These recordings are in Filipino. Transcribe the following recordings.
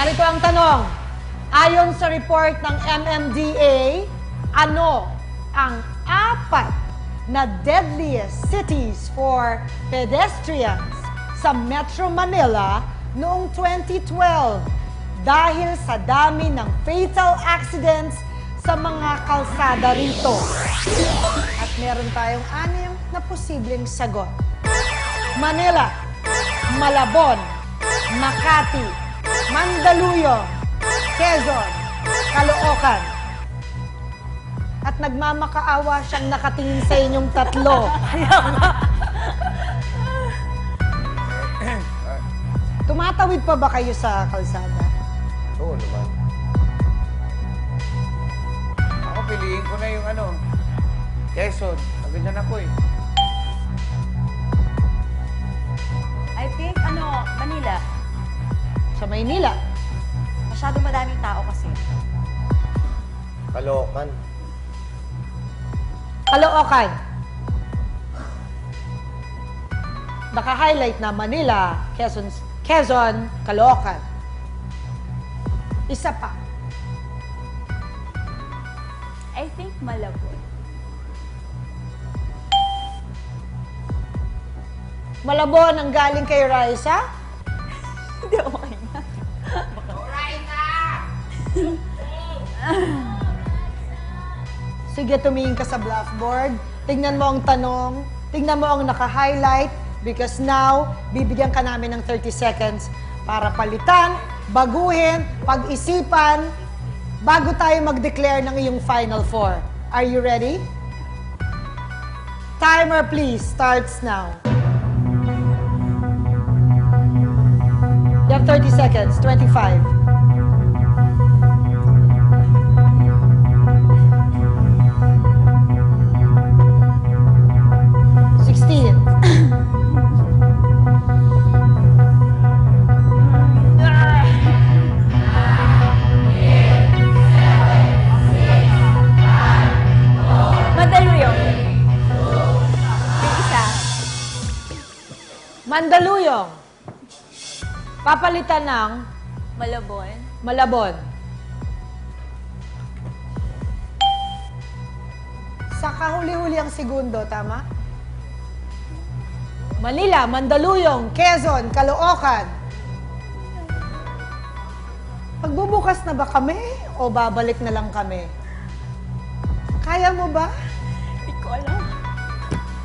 Narito ang tanong. Ayon sa report ng MMDA, ano ang apat na deadliest cities for pedestrians sa Metro Manila noong 2012 dahil sa dami ng fatal accidents sa mga kalsada rito. At meron tayong anim na posibleng sagot. Manila, Malabon, Makati, Mandaluyong, Quezon, Caloocan. At nagmamakaawa siyang nakatingin sa inyong tatlo. Tumatawid pa ba kayo sa kalsada? Oo naman. Ako piliin ko na yung ano, Quezon. Agad ako eh. I think, ano, Manila. Maynila? Masyadong madaming tao kasi. Kalokan. Caloocan. Naka-highlight na Manila, Quezon, Quezon, Caloocan. Isa pa. I think Malabon. Malabon ang galing kay Raisa. Hindi ako Sige, tumingin ka sa blackboard. Tingnan mo ang tanong. Tingnan mo ang naka-highlight because now, bibigyan ka namin ng 30 seconds para palitan, baguhin, pag-isipan, bago tayo mag-declare ng iyong final four. Are you ready? Timer please starts now. You have 30 seconds. 25. Mandaluyong. Papalitan ng Malabon. Malabon. Sa kahuli-huli ang segundo, tama? Manila, Mandaluyong, Quezon, Caloocan. Magbubukas na ba kami o babalik na lang kami? Kaya mo ba? Hindi ko alam.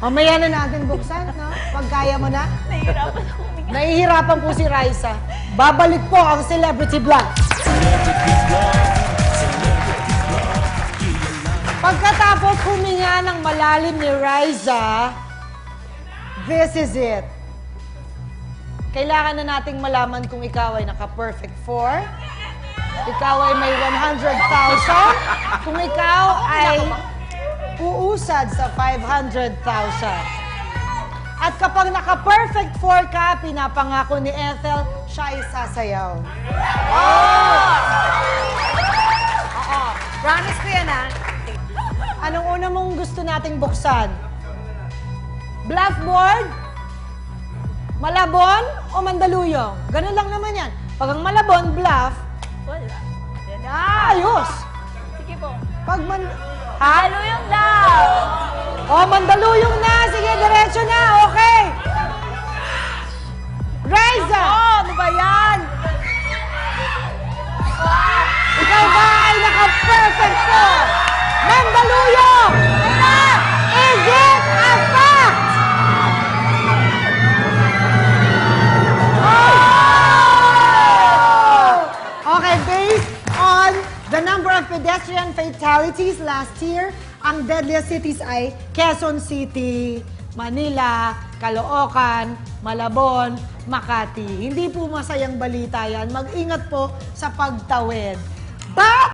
Mamaya na natin buksan, no? Pag kaya mo na. Nahihirapan ako. Nahihirapan po si Raisa. Babalik po ang Celebrity Blood. Pagkatapos huminga ng malalim ni Raisa, this is it. Kailangan na nating malaman kung ikaw ay naka-perfect four, ikaw ay may 100,000, kung ikaw ay uusad sa 500,000. At kapag naka-perfect four ka, pinapangako ni Ethel, siya ay sasayaw. Oo. Promise ko yan, ah. Anong una mong gusto nating buksan? Blackboard? Malabon o Mandaluyong? Ganun lang naman yan. Pag ang Malabon, bluff, Wala. Yan na. ayos. Sige po. Pag man... Maluyong daw. O, Mandaluyong na! Sige, diretso na! Okay! Reza! Oh, ano ba yan? Ikaw ba ay naka-perfect po? Mandaluyong! Is it a fact? Oh! Okay, based on the number of pedestrian fatalities last year, ang deadliest cities ay Quezon City, Manila, Caloocan, Malabon, Makati. Hindi po masayang balita yan. Mag-ingat po sa pagtawid. But